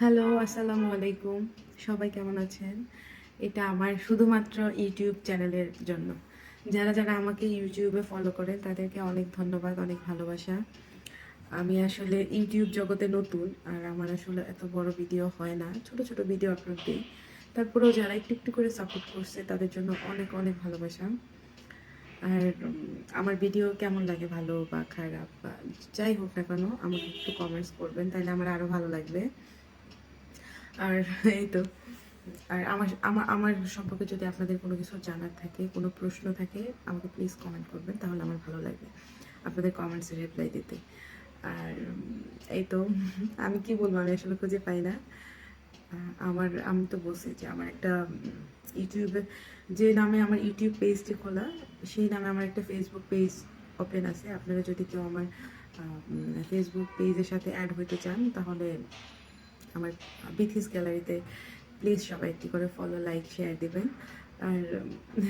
Hello, আসসালামু আলাইকুম। সবাই কেমন আছেন? এটা আমার শুধুমাত্র ইউটিউব চ্যানেলের জন্য। যারা যারা আমাকে ইউটিউবে ফলো করেন, তাদেরকে অনেক ধন্যবাদ, অনেক ভালোবাসা। আমি আসলে ইউটিউব জগতে নতুন, আর আমার আসলে এত বড় ভিডিও হয় না। ছোট ছোট ভিডিও আপলোড দিই। তারপরেও যারা একটু একটু করে সাপোর্ট করছে, তাদের জন্য অনেক অনেক ভালোবাসা। আর আমার ভিডিও কেমন লাগে, ভালো বা খারাপ, বা যাই হোক না কেন, আমাকে একটু কমেন্টস করবেন, তাহলে আমার আরও ভালো লাগবে। আর এই তো। আর আমার আমার আমার সম্পর্কে যদি আপনাদের কোনো কিছু জানার থাকে, কোনো প্রশ্ন থাকে, আমাকে প্লিজ কমেন্ট করবেন, তাহলে আমার ভালো লাগবে আপনাদের কমেন্টসে রিপ্লাই দিতে। আর এই তো, আমি কি বলব, আমি আসলে খুঁজে পাই না। আমার, আমি তো বলছি যে আমার একটা ইউটিউবে যে নামে আমার ইউটিউব পেজটি খোলা, সেই নামে আমার একটা ফেসবুক পেজ ওপেন আছে। আপনারা যদি কেউ আমার ফেসবুক পেজের সাথে অ্যাড হইতে চান, তাহলে আমার বিথিস গ্যালারিতে প্লিজ সবাই একটি করে ফলো লাইক শেয়ার দিবেন। আর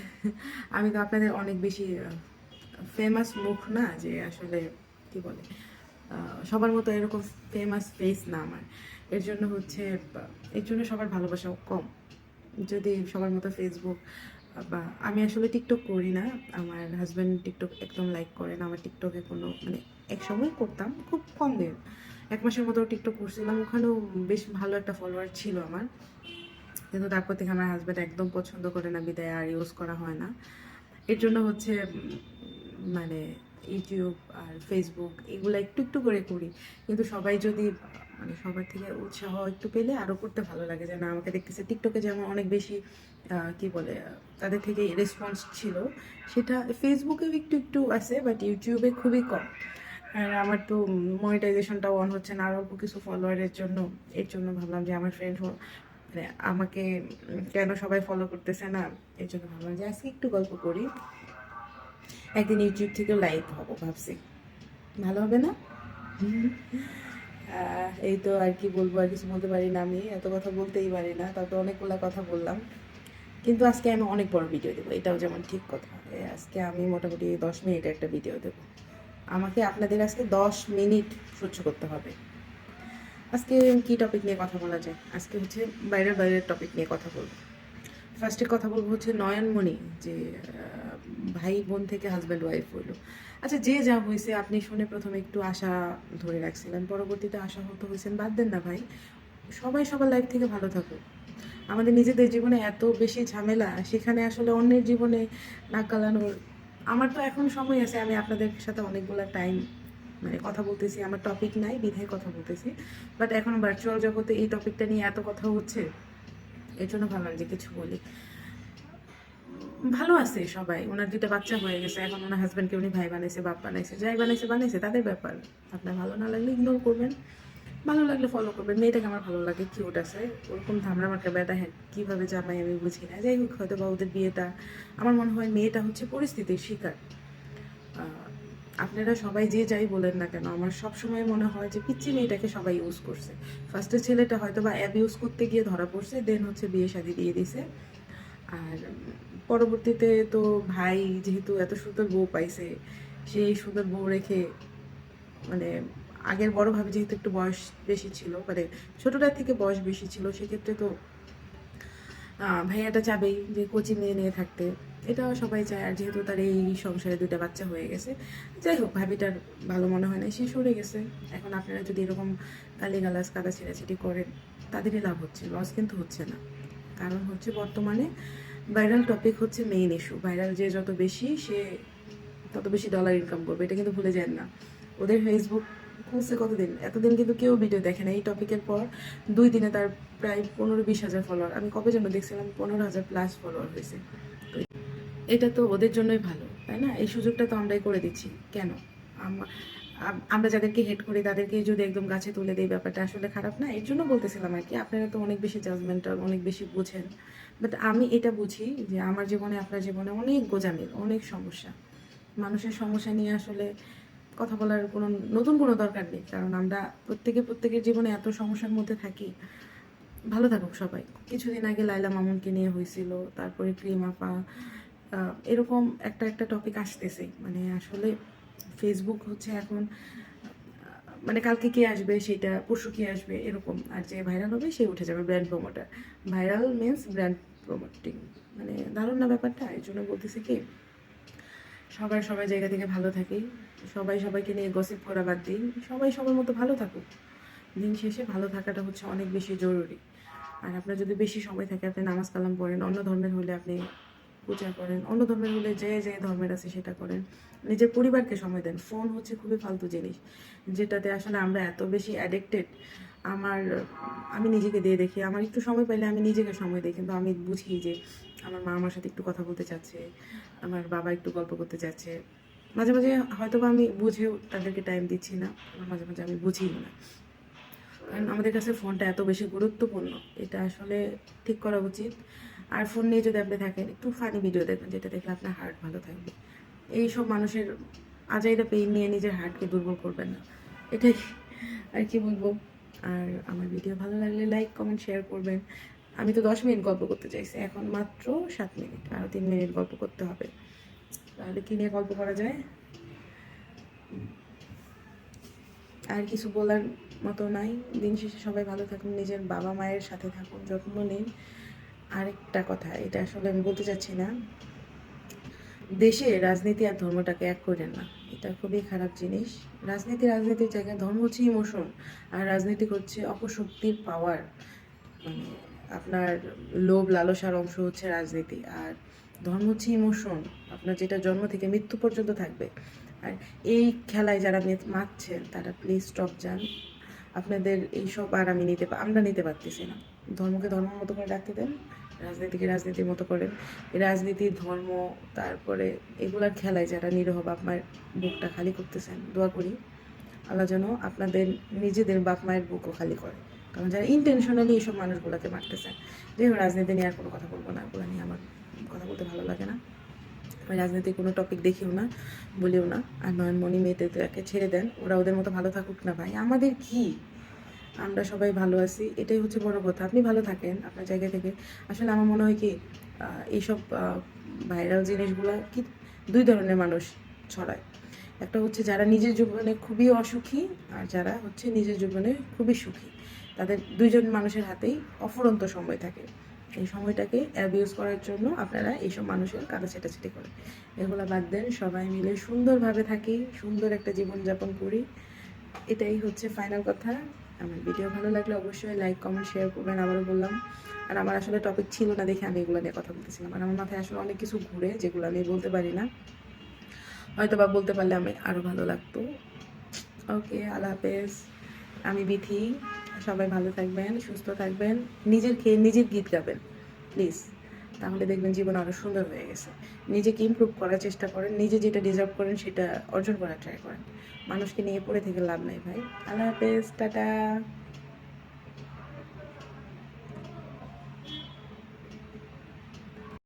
আমি তো আপনাদের অনেক বেশি ফেমাস মুখ না যে আসলে কি বলে সবার মতো এরকম ফেমাস ফেস না আমার। এর জন্য হচ্ছে, এর জন্য সবার ভালোবাসাও কম। যদি সবার মতো ফেসবুক বা আমি আসলে টিকটক করি না, আমার হাজব্যান্ড টিকটক একদম লাইক করে না আমার টিকটকে কোনো মানে এক সময় করতাম, খুব কম দিন। এক মাসের মতো টিকটক করছিলাম, ওখানেও বেশ ভালো একটা ফলোয়ার ছিল আমার। কিন্তু তারপর থেকে আমার হাজব্যান্ড একদম পছন্দ করে না বিদায়, আর ইউজ করা হয় না। এর জন্য হচ্ছে মানে ইউটিউব আর ফেসবুক এগুলো একটু একটু করে করি। কিন্তু সবাই যদি মানে সবার থেকে উৎসাহ একটু পেলে আরও করতে ভালো লাগে। যে না আমাকে দেখতেছে টিকটকে যেমন অনেক বেশি কি বলে, তাদের থেকে রেসপন্স ছিল, সেটা ফেসবুকেও একটু একটু আছে বাট ইউটিউবে খুবই কম। আর আমার তো মনিটাইজেশনটাও অন হচ্ছে না, আর অল্প কিছু ফলোয়ারের জন্য, এর জন্য ভাবলাম যে আমার ফ্রেন্ড মানে আমাকে কেন সবাই ফলো করতেছে না, এর জন্য ভাবলাম যে আজকে একটু গল্প করি। একদিন ইউটিউব থেকে লাইভ হব ভাবছি। ভালো হবে না? এই তো আর কি বলব, আর কিছু বলতে পারি না আমি, এত কথা বলতেই পারি না তাও তো অনেকগুলো কথা বললাম। কিন্তু আজকে আমি অনেক বড় ভিডিও দেবো, এটাও যেমন ঠিক কথা আজকে আমি মোটামুটি দশ মিনিটের একটা ভিডিও দেবো। আমাকে আপনাদের আজকে দশ মিনিট সহ্য করতে হবে। আজকে কি টপিক নিয়ে কথা বলা যায়? আজকে হচ্ছে বাইরের বাইরের টপিক নিয়ে কথা বলব। ফার্স্টে কথা বলব হচ্ছে নয়নমণি, যে ভাই বোন থেকে হাজব্যান্ড ওয়াইফ হইল। আচ্ছা যে যা হয়েছে আপনি শুনে প্রথমে একটু আশা ধরে রাখছিলেন। পরবর্তীতে আশা হতো হয়েছেন বাদ দেন না ভাই। সবাই সবার লাইফ থেকে ভালো থাকুক। আমাদের নিজেদের জীবনে এত বেশি ঝামেলা, সেখানে আসলে অন্যের জীবনে নাক গালানোর আমার তো এখন সময় আছে, আমি আপনাদের সাথে অনেকগুলো টাইম মানে কথা বলতেছি, আমার টপিক নাই, বিধায় কথা বলতেছি বাট এখন ভার্চুয়াল জগতে এই টপিকটা নিয়ে এত কথা হচ্ছে, এর জন্য ভাবলাম যে কিছু বলি। ভালো আছে সবাই, ওনার দুটো বাচ্চা হয়ে গেছে, এখন ওনার হাজব্যান্ডকে উনি ভাই বানাইছে, বাপ বানাইছে, যাই বানাইছে বানাইছে, তাদের ব্যাপার। আপনার ভালো না লাগলে ইগনোর করবেন। ভালো লাগলে ফলো করবেন। মেয়েটাকে আমার ভালো লাগে কিউট আছে। ওরকম ধামরা মার্কা বেটা হ্যাঁ কীভাবে জামাই আমি বুঝি না। যাই হোক, হয়তো বা ওদের বিয়েটা, আমার মনে হয় মেয়েটা হচ্ছে পরিস্থিতির শিকার। আপনারা সবাই যে যাই বলেন না কেন, আমার সব সময় মনে হয় যে পিচ্ছি মেয়েটাকে সবাই ইউজ করছে। ফার্স্টে ছেলেটা হয়তো বা অ্যাব ইউজ করতে গিয়ে ধরা পড়ছে দেন হচ্ছে বিয়ে শাদি দিয়ে দিছে। আর পরবর্তীতে তো ভাই যেহেতু এত সুন্দর বউ পাইছে, সেই সুন্দর বউ রেখে মানে আগের বড় ভাবে যেহেতু একটু বয়স বেশি ছিল মানে ছোটটার থেকে বয়স বেশি ছিল, সেক্ষেত্রে তো ভাইয়াটা চাবেই যে কোচিং নিয়ে নিয়ে থাকতে। এটা সবাই চায়, আর যেহেতু তার এই সংসারে দুইটা বাচ্চা হয়ে গেছে, যাই হোক, ভাবিটার ভালো মনে হয় না সে সরে গেছে। এখন আপনারা যদি এরকম গালি গালাজ কাদা ছেড়াছিটি করেন, তাদেরই লাভ হচ্ছে লস কিন্তু হচ্ছে না। কারণ হচ্ছে বর্তমানে ভাইরাল টপিক হচ্ছে মেইন ইস্যু ভাইরাল যে যত বেশি, সে তত বেশি ডলার ইনকাম করবে, এটা কিন্তু ভুলে যান না। ওদের ফেসবুক খুলছে কতদিন? এতদিন কিন্তু কেউ ভিডিও দেখে না এই টপিকের পর দুই দিনে তার প্রায় পনেরো বিশ হাজার ফলোয়ার আমি কবে জন্য দেখছিলাম পনেরো হাজার প্লাস ফলোয়ার হয়েছে। এটা তো ওদের জন্যই ভালো, তাই না? এই সুযোগটা তো আমরাই করে দিচ্ছি। কেন? আম- আম- আমরা যাদেরকে হেড করি তাদেরকে যদি একদম গাছে তুলে দেই, ব্যাপারটা আসলে খারাপ না? এর জন্য বলতেছিলাম আর কি, আপনারা তো অনেক বেশি জাজমেন্টাল অনেক বেশি বুঝেন। বাট আমি এটা বুঝি যে আমার জীবনে, আপনার জীবনে অনেক গোজামিল, অনেক সমস্যা। মানুষের সমস্যা নিয়ে আসলে কথা বলার কোনো নতুন কোনো দরকার নেই, কারণ আমরা প্রত্যেকে প্রত্যেকের জীবনে এত সমস্যার মধ্যে থাকি। ভালো থাকুক সবাই। কিছুদিন আগে লাইলা মামুনকে নিয়ে হয়েছিল, তারপরে ক্রিম আপা এরকম একটা একটা টপিক আসতেছে। মানে আসলে ফেসবুক হচ্ছে এখন মানে কালকে কে আসবে, সেটা পরশু কে আসবে, এরকম। আর যে ভাইরাল হবে, সে উঠে যাবে brand promoter viral means brand promoting মানে দারুণ না ব্যাপারটা? এই জন্য বলতেছি কি সবাই সবাই জায়গা থেকে ভালো থাকি। সবাই, সবাইকে নিয়ে গসিপ করা বাদ দিই। সবাই সবার মতো ভালো থাকুক। দিন শেষে ভালো থাকাটা হচ্ছে অনেক বেশি জরুরি। আর আপনার যদি বেশি সময় থাকে, আপনি নামাজ কালাম পড়েন, অন্য ধর্মের হলে আপনি পূজা করেন, অন্য ধর্মের হলে যে যে ধর্মের আছে সেটা করেন। নিজের পরিবারকে সময় দেন। ফোন হচ্ছে খুবই ফালতু জিনিস। যেটাতে আসলে আমরা এত বেশি অ্যাডিক্টেড আমার, আমি নিজেকে দিয়ে দেখি। আমার একটু সময় পাইলে আমি নিজেকে সময় দিই, কিন্তু আমি বুঝি যে আমার মা আমার সাথে একটু কথা বলতে চাচ্ছে, আমার বাবা একটু গল্প করতে চাচ্ছে। মাঝে মাঝে হয়তো বা আমি বুঝেও তাদেরকে টাইম দিচ্ছি না মাঝে মাঝে আমি বুঝিও না। কারণ আমাদের কাছে ফোনটা এত বেশি গুরুত্বপূর্ণ, এটা আসলে ঠিক করা উচিত। আর ফোন নিয়ে যদি আপনি থাকেন, একটু ফানি ভিডিও দেখবেন, যেটা দেখলে আপনার হার্ট ভালো থাকবে। এইসব মানুষের আজাইরা পেইন নিয়ে নিজের হার্টকে দুর্বল করবেন না। এটাই, আর কি বলব? আর আমার ভিডিও ভালো লাগলে লাইক কমেন্ট শেয়ার করবেন। আমি তো দশ মিনিট গল্প করতে চাইছি, এখন মাত্র সাত মিনিট আরও তিন মিনিট গল্প করতে হবে। তাহলে কী নিয়ে গল্প করা যায়? আর কিছু বলার মতো নাই। দিন শেষে সবাই ভালো থাকুন, নিজের বাবা মায়ের সাথে থাকুন, যত্ন নিন। আরেকটা কথা, এটা আসলে আমি বলতে চাচ্ছি না। দেশে রাজনীতি আর ধর্মটাকে এক করেন না। এটা খুবই খারাপ জিনিস। রাজনীতি, রাজনীতির জায়গায় ধর্ম হচ্ছে ইমোশন আর রাজনীতি হচ্ছে অপশক্তির পাওয়ার মানে আপনার লোভ, লালসার অংশ হচ্ছে রাজনীতি, আর ধর্ম হচ্ছে ইমোশন আপনার যেটা জন্ম থেকে মৃত্যু পর্যন্ত থাকবে। আর এই খেলায় যারা মাতছেন তারা প্লিজ স্টপ যান। আপনাদের এইসব আর আমি নিতে আমরা নিতে পারতেছি না। ধর্মকে ধর্মের মতো করে রাখতে দেন। রাজনীতিকে রাজনীতির মতো করেন রাজনীতি, ধর্ম, তারপরে এগুলার খেলায় যারা নিরহ বাপ মায়ের বুকটা খালি করতেছেন, দোয়া করি আল্লাহ যেন আপনাদের নিজেদের বাপ মায়ের বুকও খালি করে। কারণ যারা ইন্টেনশনালি এইসব মানুষগুলোকে মারতেছেন যেহেতু রাজনীতি নিয়ে আর কোনো কথা বলব না ওগুলো নিয়ে আমার কথা বলতে ভালো লাগে না। আমি রাজনীতির কোনো টপিক দেখিও না, বলিও না। আর নয়নমণি মেয়েদেরকে ছেড়ে দেন, ওরা ওদের মতো ভালো থাকুক না ভাই। আমাদের কি? আমরা সবাই ভালো আছি, এটাই হচ্ছে বড় কথা। আপনি ভালো থাকেন আপনার জায়গা থেকে। আসলে আমার মনে হয় কি এইসব ভাইরাল জিনিসগুলো কি দুই ধরনের মানুষ ছড়ায়। একটা হচ্ছে যারা নিজের জীবনে খুবই অসুখী আর যারা হচ্ছে নিজের জীবনে খুবই সুখী। তাদের দুইজন মানুষের হাতেই অফুরন্ত সময় থাকে। এই সময়টাকে অ্যাবিউজ করার জন্য আপনারা এইসব মানুষের কাদা ছেটাছেটি করেন। এগুলো বাদ দেন, সবাই মিলে সুন্দরভাবে থাকি, সুন্দর একটা জীবনযাপন করি। এটাই হচ্ছে ফাইনাল কথা। আমার ভিডিও ভালো লাগলে অবশ্যই লাইক কমেন্ট শেয়ার করবেন, আবারও বললাম। আর আমার আসলে টপিক ছিল না দেখে আমি এগুলো নিয়ে কথা বলতেছিলাম। আর আমার মাথায় আসলে অনেক কিছু ঘুরে যেগুলো আমি বলতে পারি না। হয়তো বা বলতে পারলে আমি আরও ভালো লাগতো। ওকে আল্লাহ হাফেজ। আমি বিথি। সবাই ভালো থাকবেন, সুস্থ থাকবেন। নিজের খেয়ে নিজের গীত গাবেন। প্লিজ তাহলে দেখবেন জীবন আরও সুন্দর হয়ে গেছে। নিজেকে ইম্প্রুভ করার চেষ্টা করেন, নিজে যেটা ডিজার্ভ করেন সেটা অর্জন করার ট্রাই করেন। মানুষকে নিয়ে পড়ে থেকে লাভ নাই ভাই। আল্লাহ হাফেজ, টাটা।